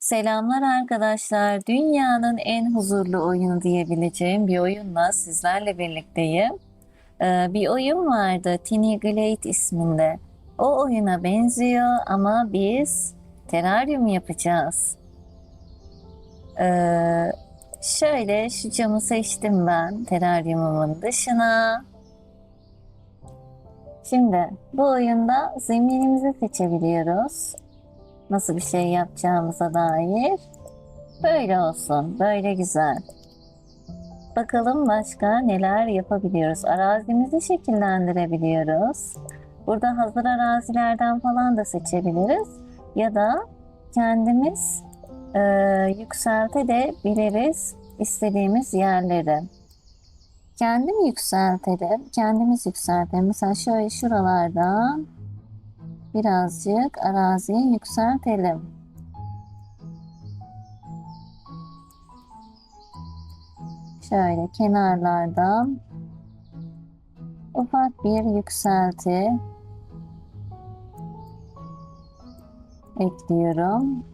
Selamlar arkadaşlar. Dünyanın en huzurlu oyunu diyebileceğim bir oyunla sizlerle birlikteyim. Ee, bir oyun vardı Tiny Glade isminde. O oyuna benziyor ama biz teraryum yapacağız. Ee, şöyle şu camı seçtim ben teraryumumun dışına. Şimdi bu oyunda zeminimizi seçebiliyoruz nasıl bir şey yapacağımıza dair. Böyle olsun, böyle güzel. Bakalım başka neler yapabiliyoruz. Arazimizi şekillendirebiliyoruz. Burada hazır arazilerden falan da seçebiliriz. Ya da kendimiz e, yükseltebiliriz istediğimiz yerleri. Kendim yükseltelim, kendimiz yükseltelim. Mesela şöyle şuralardan birazcık araziyi yükseltelim. Şöyle kenarlardan ufak bir yükselti ekliyorum.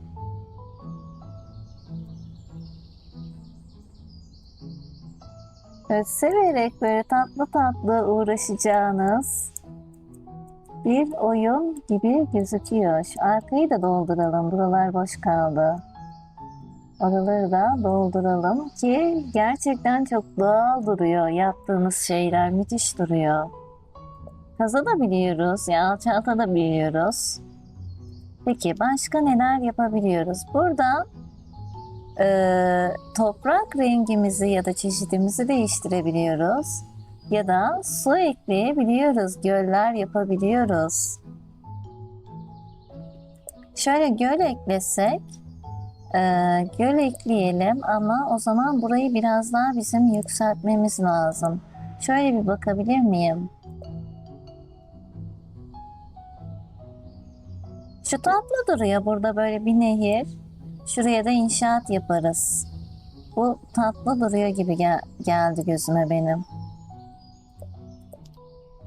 Böyle severek böyle tatlı tatlı uğraşacağınız bir oyun gibi gözüküyor. Arkayı da dolduralım. Buralar boş kaldı. Oraları da dolduralım ki gerçekten çok doğal duruyor. Yaptığımız şeyler müthiş duruyor. Kazanabiliyoruz, ya alçaltabiliyoruz. Peki başka neler yapabiliyoruz? Burada eee, toprak rengimizi ya da çeşidimizi değiştirebiliyoruz ya da su ekleyebiliyoruz, göller yapabiliyoruz. Şöyle göl eklesek, e, göl ekleyelim ama o zaman burayı biraz daha bizim yükseltmemiz lazım. Şöyle bir bakabilir miyim? Şu tatlı duruyor burada böyle bir nehir. Şuraya da inşaat yaparız. Bu tatlı duruyor gibi gel- geldi gözüme benim.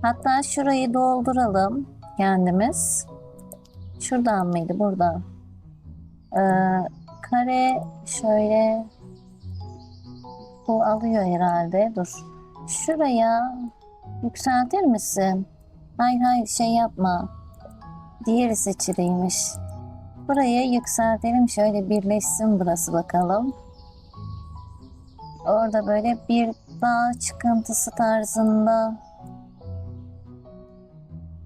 Hatta şurayı dolduralım kendimiz. Şuradan mıydı? Buradan. Ee, kare şöyle bu alıyor herhalde. Dur. Şuraya yükseltir misin? Hayır hayır şey yapma. Diğeri seçiliymiş. Buraya yükseltelim. Şöyle birleşsin burası bakalım. Orada böyle bir dağ çıkıntısı tarzında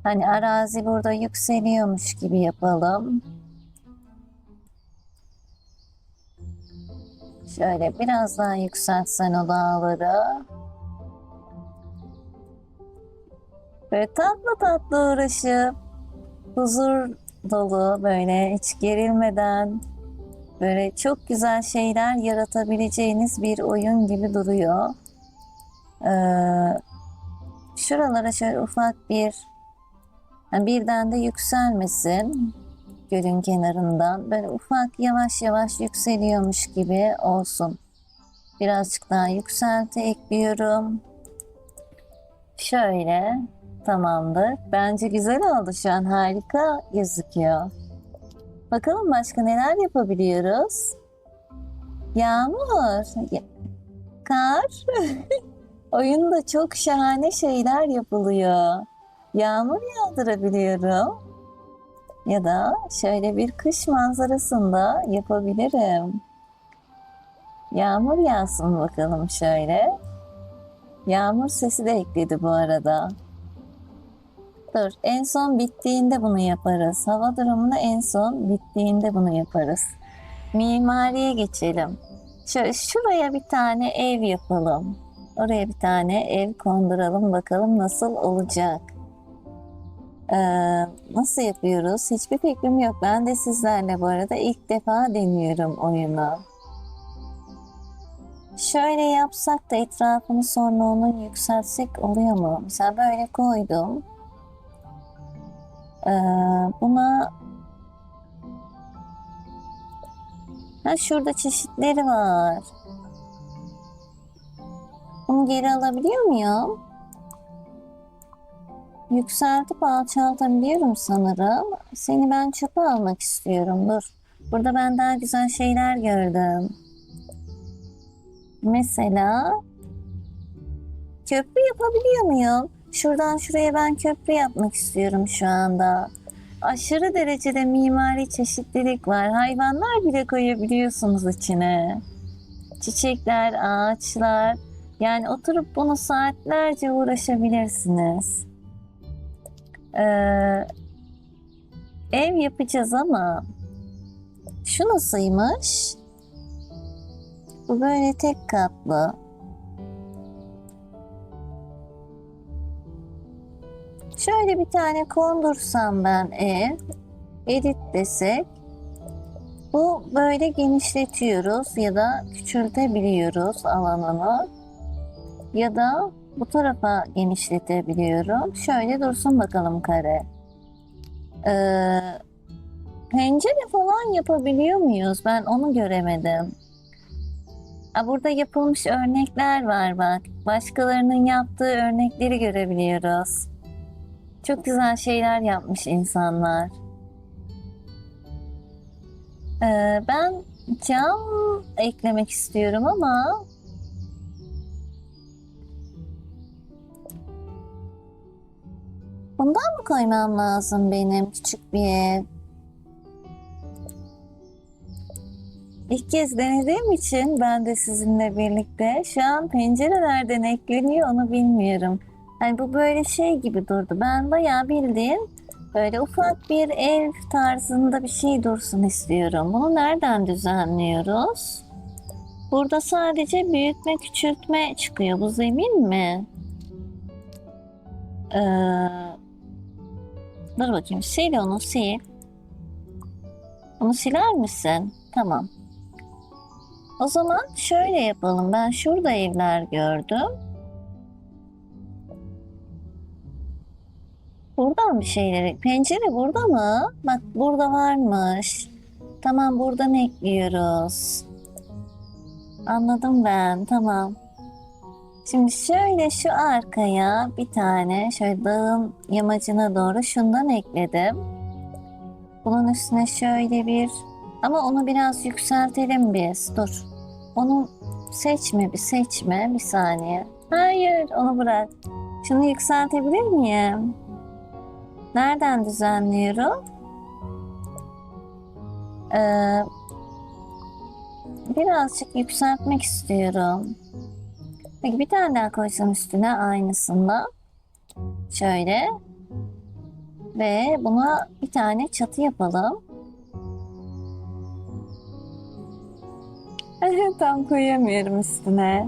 Hani arazi burada yükseliyormuş gibi yapalım. Şöyle biraz daha yükseltsen o dağları. Böyle tatlı tatlı uğraşıp huzur dolu böyle hiç gerilmeden böyle çok güzel şeyler yaratabileceğiniz bir oyun gibi duruyor. Ee, şuralara şöyle ufak bir yani birden de yükselmesin gölün kenarından. Böyle ufak yavaş yavaş yükseliyormuş gibi olsun. Birazcık daha yükselti ekliyorum. Şöyle tamamdır. Bence güzel oldu şu an harika gözüküyor. Bakalım başka neler yapabiliyoruz? Yağmur, ya- kar. Oyunda çok şahane şeyler yapılıyor yağmur yağdırabiliyorum. Ya da şöyle bir kış manzarasında yapabilirim. Yağmur yağsın bakalım şöyle. Yağmur sesi de ekledi bu arada. Dur, en son bittiğinde bunu yaparız. Hava durumunu en son bittiğinde bunu yaparız. Mimariye geçelim. Şöyle şuraya bir tane ev yapalım. Oraya bir tane ev konduralım bakalım nasıl olacak. Ee, nasıl yapıyoruz? Hiçbir fikrim yok. Ben de sizlerle bu arada ilk defa deniyorum oyunu. Şöyle yapsak da etrafını sonra onun yükseltsek oluyor mu? Mesela böyle koydum. Ee, buna ha şurada çeşitleri var. Bunu geri alabiliyor muyum? Yükseltip alçaltabiliyorum sanırım. Seni ben çöpe almak istiyorum. Dur. Burada ben daha güzel şeyler gördüm. Mesela köprü yapabiliyor muyum? Şuradan şuraya ben köprü yapmak istiyorum şu anda. Aşırı derecede mimari çeşitlilik var. Hayvanlar bile koyabiliyorsunuz içine. Çiçekler, ağaçlar. Yani oturup bunu saatlerce uğraşabilirsiniz. Ee, ev yapacağız ama şu nasılmış? Bu böyle tek katlı. Şöyle bir tane kondursam ben ev, edit desek, bu böyle genişletiyoruz ya da küçültebiliyoruz alanını. Ya da bu tarafa genişletebiliyorum. Şöyle dursun bakalım kare. Ee, pencere falan yapabiliyor muyuz? Ben onu göremedim. Aa, burada yapılmış örnekler var bak. Başkalarının yaptığı örnekleri görebiliyoruz. Çok güzel şeyler yapmış insanlar. Ee, ben cam eklemek istiyorum ama bundan mı koymam lazım benim küçük bir ev? İlk kez denediğim için ben de sizinle birlikte şu an pencerelerden ekleniyor onu bilmiyorum. Hani bu böyle şey gibi durdu. Ben bayağı bildiğin böyle ufak bir ev tarzında bir şey dursun istiyorum. Bunu nereden düzenliyoruz? Burada sadece büyütme küçültme çıkıyor. Bu zemin mi? Ee, dur bakayım sil onu sil. Onu siler misin? Tamam. O zaman şöyle yapalım. Ben şurada evler gördüm. Buradan bir şeyleri. Pencere burada mı? Bak burada varmış. Tamam buradan ekliyoruz. Anladım ben. Tamam. Şimdi şöyle şu arkaya bir tane şöyle dağın yamacına doğru şundan ekledim. Bunun üstüne şöyle bir ama onu biraz yükseltelim biz. Dur. Onu seçme bir seçme bir saniye. Hayır onu bırak. Şunu yükseltebilir miyim? Nereden düzenliyorum? Ee, birazcık yükseltmek istiyorum. Peki bir tane daha koysam üstüne aynısında. Şöyle. Ve buna bir tane çatı yapalım. Tam koyamıyorum üstüne.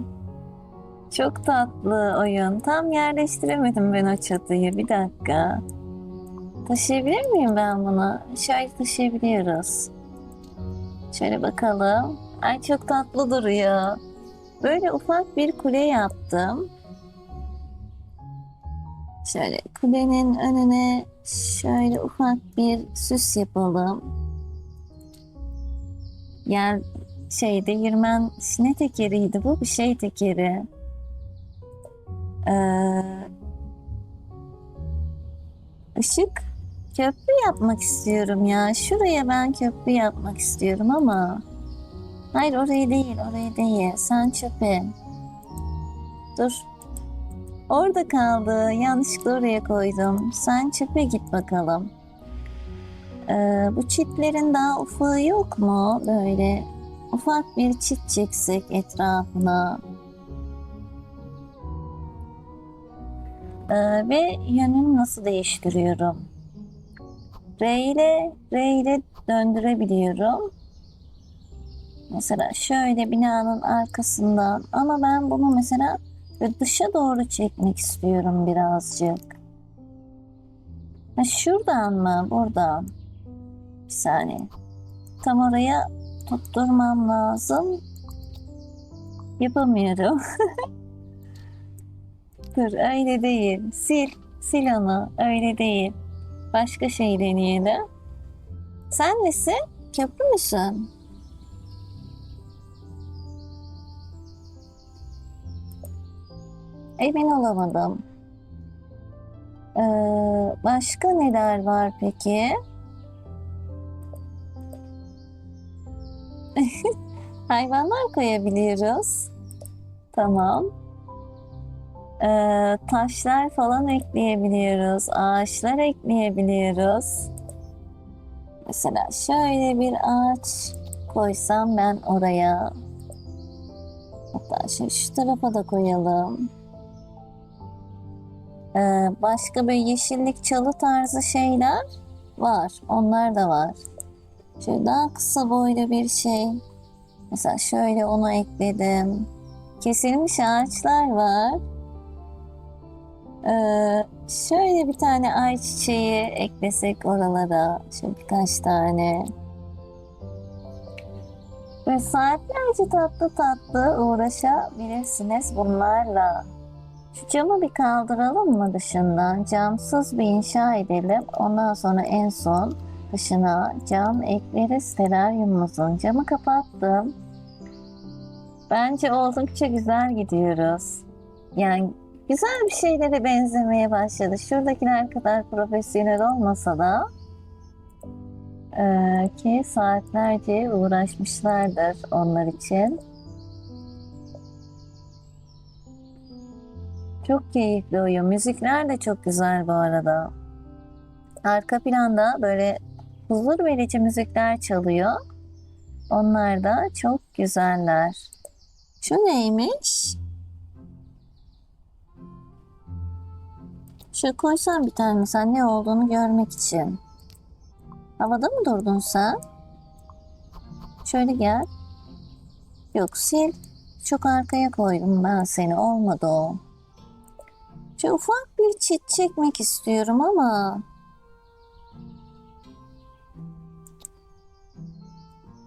Çok tatlı oyun. Tam yerleştiremedim ben o çatıyı. Bir dakika. Taşıyabilir miyim ben bunu? Şöyle taşıyabiliyoruz. Şöyle bakalım. Ay çok tatlı duruyor. Böyle ufak bir kule yaptım. Şöyle kulenin önüne şöyle ufak bir süs yapalım. Yer şeyde Yirmen ne tekeriydi bu? Bir şey tekeri. Ee, köprü yapmak istiyorum ya. Şuraya ben köprü yapmak istiyorum ama hayır orayı değil, orayı değil. Sen çöpe. Dur. Orada kaldı. Yanlışlıkla oraya koydum. Sen çöpe git bakalım. Ee, bu çitlerin daha ufağı yok mu? Böyle ufak bir çit çeksek etrafına. Ee, ve yönünü nasıl değiştiriyorum? R ile, R ile döndürebiliyorum. Mesela şöyle binanın arkasından ama ben bunu mesela dışa doğru çekmek istiyorum birazcık. Ha, şuradan mı? Buradan. Bir saniye. Tam oraya tutturmam lazım. Yapamıyorum. Dur öyle değil. Sil. Sil onu. Öyle değil. Başka şey deneyelim. Sen nesin? Köprü müsün? Emin olamadım. Ee, başka neler var peki? Hayvanlar koyabiliyoruz. Tamam. Ee, taşlar falan ekleyebiliyoruz. Ağaçlar ekleyebiliyoruz. Mesela şöyle bir ağaç koysam ben oraya. Hatta şu, şu tarafa da koyalım. Ee, başka böyle yeşillik çalı tarzı şeyler var. Onlar da var. Şöyle daha kısa boylu bir şey. Mesela şöyle onu ekledim. Kesilmiş ağaçlar var. Ee, şöyle bir tane ayçiçeği eklesek oralara. Şöyle birkaç tane. Ve saatlerce tatlı tatlı uğraşabilirsiniz bunlarla. Şu camı bir kaldıralım mı dışından? Camsız bir inşa edelim. Ondan sonra en son dışına cam ekleriz teraryumumuzun. Camı kapattım. Bence oldukça güzel gidiyoruz. Yani güzel bir şeylere benzemeye başladı. Şuradakiler kadar profesyonel olmasa da ki saatlerce uğraşmışlardır onlar için. Çok keyifli oyun. Müzikler de çok güzel bu arada. Arka planda böyle huzur verici müzikler çalıyor. Onlar da çok güzeller. Şu neymiş? Şu koysam bir tane sen ne olduğunu görmek için. Havada mı durdun sen? Şöyle gel. Yok sil. Çok arkaya koydum ben seni. Olmadı o. Şu ufak bir çit çekmek istiyorum ama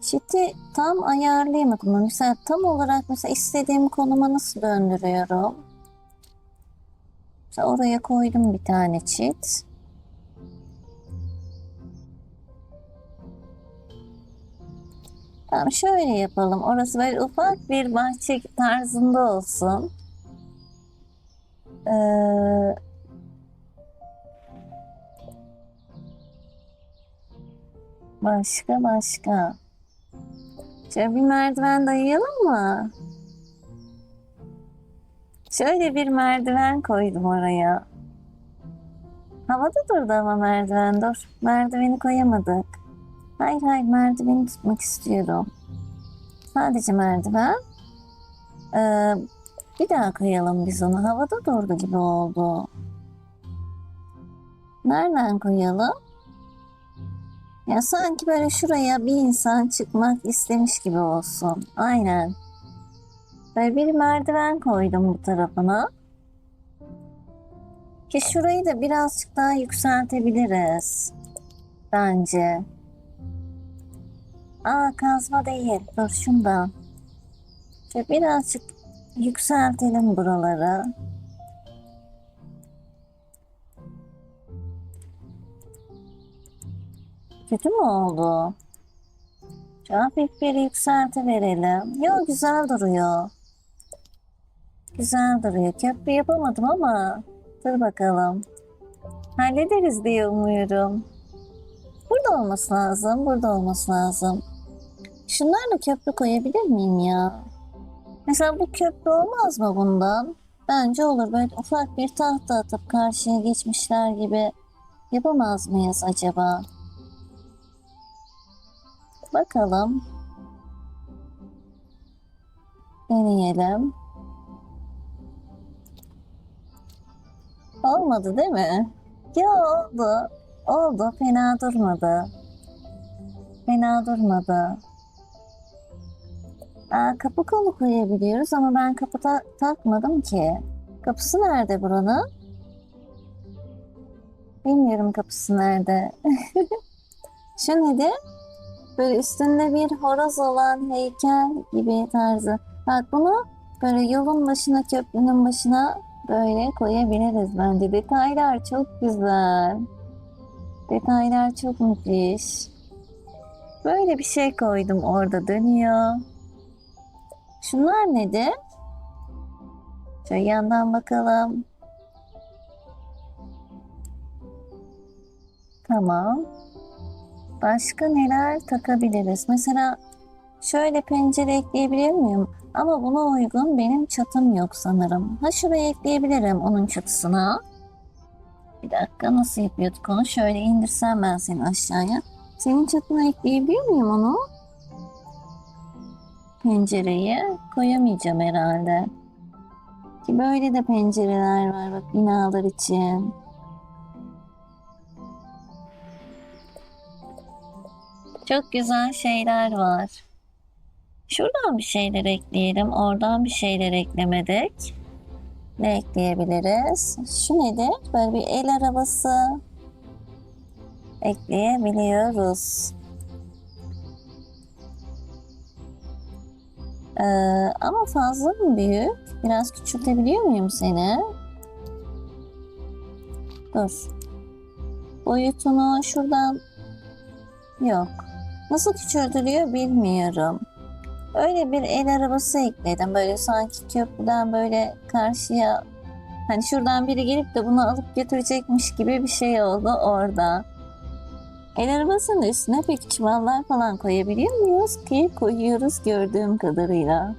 çiti tam ayarlayamadım. Mesela tam olarak mesela istediğim konuma nasıl döndürüyorum? Mesela oraya koydum bir tane çit. Tamam şöyle yapalım. Orası böyle ufak bir bahçe tarzında olsun. Ee, başka başka. Şöyle bir merdiven dayayalım mı? Şöyle bir merdiven koydum oraya. Havada durdu ama merdiven dur. Merdiveni koyamadık. Hayır hayır merdiveni tutmak istiyorum. Sadece merdiven. Ee, bir daha koyalım biz onu. Havada durdu gibi oldu. Nereden koyalım? Ya sanki böyle şuraya bir insan çıkmak istemiş gibi olsun. Aynen. Böyle bir merdiven koydum bu tarafına. Ki şurayı da birazcık daha yükseltebiliriz. Bence. Aa kazma değil. Dur şundan. Şöyle birazcık yükseltelim buraları. Kötü mü oldu? Hafif bir yükselti verelim. Yo güzel duruyor. Güzel duruyor. Köprü yapamadım ama dur bakalım. Hallederiz diye umuyorum. Burada olması lazım. Burada olması lazım. Şunlarla köprü koyabilir miyim ya? Mesela bu köprü olmaz mı bundan? Bence olur. Böyle ufak bir tahta atıp karşıya geçmişler gibi yapamaz mıyız acaba? Bakalım. Deneyelim. Olmadı değil mi? Ya oldu. Oldu. Fena durmadı. Fena durmadı. Aa, kapı kolu koyabiliyoruz ama ben kapı ta- takmadım ki. Kapısı nerede buranın? Bilmiyorum kapısı nerede. Şu nedir? Böyle üstünde bir horoz olan heykel gibi tarzı. Bak bunu böyle yolun başına, köprünün başına böyle koyabiliriz bence. Detaylar çok güzel. Detaylar çok müthiş. Böyle bir şey koydum orada dönüyor. Şunlar nedir? Şöyle yandan bakalım. Tamam. Başka neler takabiliriz? Mesela Şöyle pencere ekleyebilir miyim? Ama buna uygun benim çatım yok sanırım. Ha şuraya ekleyebilirim onun çatısına. Bir dakika nasıl yapıyorduk onu? Şöyle indirsem ben seni aşağıya. Senin çatına ekleyebilir miyim onu? Pencereyi koyamayacağım herhalde. Ki böyle de pencereler var bak binalar için. Çok güzel şeyler var. Şuradan bir şeyler ekleyelim. Oradan bir şeyler eklemedik. Ne ekleyebiliriz? Şu nedir? Böyle bir el arabası ekleyebiliyoruz. Ee, ama fazla mı büyük? Biraz küçültebiliyor muyum seni? Dur. Boyutunu şuradan yok. Nasıl küçültülüyor bilmiyorum. Öyle bir el arabası ekledim. Böyle sanki köprüden böyle karşıya hani şuradan biri gelip de bunu alıp götürecekmiş gibi bir şey oldu orada. El arabasının üstüne peki çuvallar falan koyabiliyor muyuz? Ki koyuyoruz gördüğüm kadarıyla.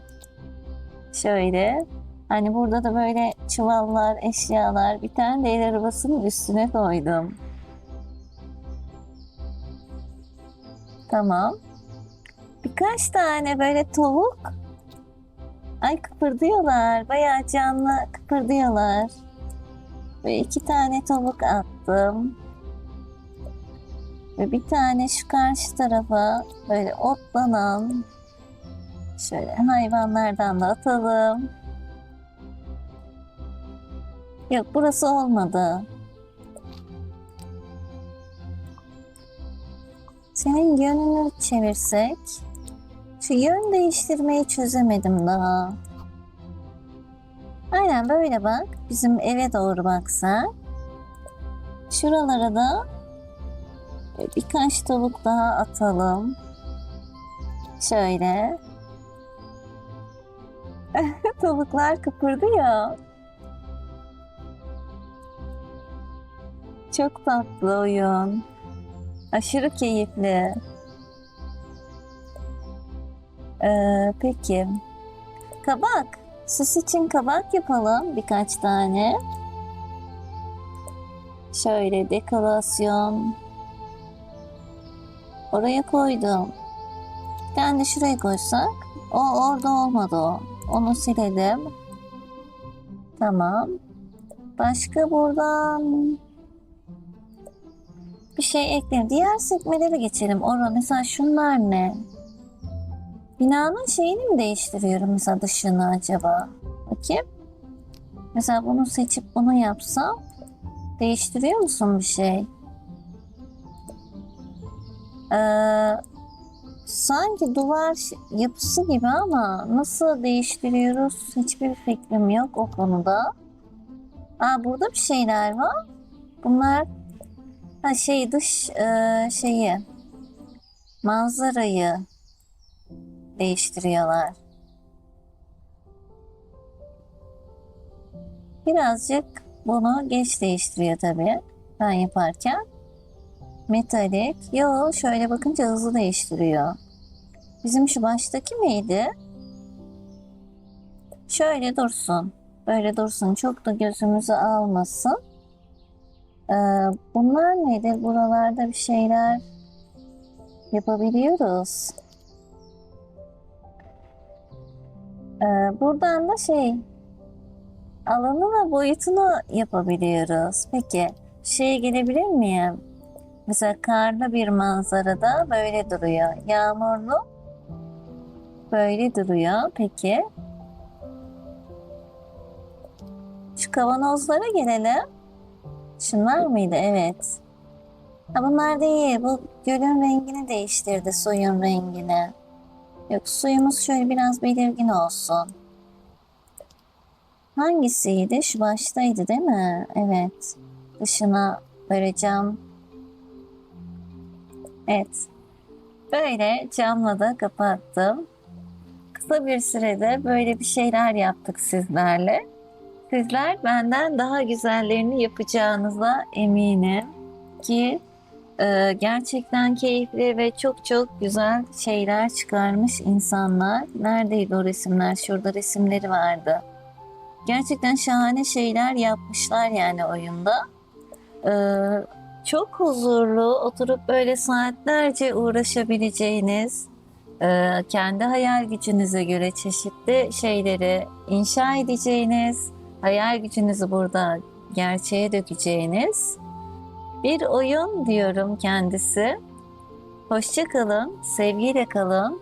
Şöyle hani burada da böyle çuvallar, eşyalar bir tane de el arabasının üstüne koydum. Tamam. Birkaç tane böyle tavuk. Ay kıpırdıyorlar. Bayağı canlı kıpırdıyorlar. Ve iki tane tavuk attım. Ve bir tane şu karşı tarafa böyle otlanan şöyle hayvanlardan da atalım. Yok burası olmadı. Senin yönünü çevirsek. Şu yön değiştirmeyi çözemedim daha. Aynen böyle bak. Bizim eve doğru baksan. Şuralara da birkaç tavuk daha atalım. Şöyle. Tavuklar kıpırdıyor. Çok tatlı oyun. Aşırı keyifli. Ee, peki. Kabak. Süs için kabak yapalım birkaç tane. Şöyle dekorasyon. Oraya koydum. De şuraya koysak. O orada olmadı. Onu silelim. Tamam. Başka buradan bir şey ekleyelim. Diğer sekmelere geçelim. Orada mesela şunlar ne? Binanın şeyini mi değiştiriyorum mesela dışını acaba? Bakayım. Mesela bunu seçip bunu yapsam değiştiriyor musun bir şey? Ee, sanki duvar yapısı gibi ama nasıl değiştiriyoruz hiçbir fikrim yok o konuda. Aa burada bir şeyler var. Bunlar ha şey dış e, şeyi manzarayı değiştiriyorlar. Birazcık bunu geç değiştiriyor tabii ben yaparken. Metalik. Yo şöyle bakınca hızlı değiştiriyor. Bizim şu baştaki miydi? Şöyle dursun. Böyle dursun. Çok da gözümüzü almasın. Ee, bunlar nedir? Buralarda bir şeyler yapabiliyoruz. Ee, buradan da şey alanı ve boyutunu yapabiliyoruz. Peki şeye gelebilir miyim? Mesela karlı bir manzarada böyle duruyor. Yağmurlu böyle duruyor. Peki. Şu kavanozlara gelelim. Şunlar mıydı? Evet. Ha bunlar değil. Bu gölün rengini değiştirdi. Suyun rengini. Yok suyumuz şöyle biraz belirgin olsun. Hangisiydi? Şu baştaydı değil mi? Evet. Dışına böyle cam Evet. Böyle camla da kapattım. Kısa bir sürede böyle bir şeyler yaptık sizlerle. Sizler benden daha güzellerini yapacağınıza eminim ki Ee, gerçekten keyifli ve çok çok güzel şeyler çıkarmış insanlar. Neredeydi o resimler? Şurada resimleri vardı. Gerçekten şahane şeyler yapmışlar yani oyunda. Ee, çok huzurlu, oturup böyle saatlerce uğraşabileceğiniz, e, kendi hayal gücünüze göre çeşitli şeyleri inşa edeceğiniz, hayal gücünüzü burada gerçeğe dökeceğiniz bir oyun diyorum kendisi. Hoşça kalın, sevgiyle kalın.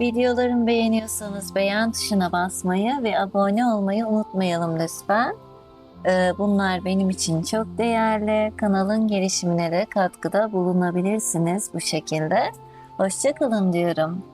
Videolarımı beğeniyorsanız beğen tuşuna basmayı ve abone olmayı unutmayalım lütfen. Ee, Bunlar benim için çok değerli. Kanalın gelişimine de katkıda bulunabilirsiniz bu şekilde. Hoşça kalın diyorum.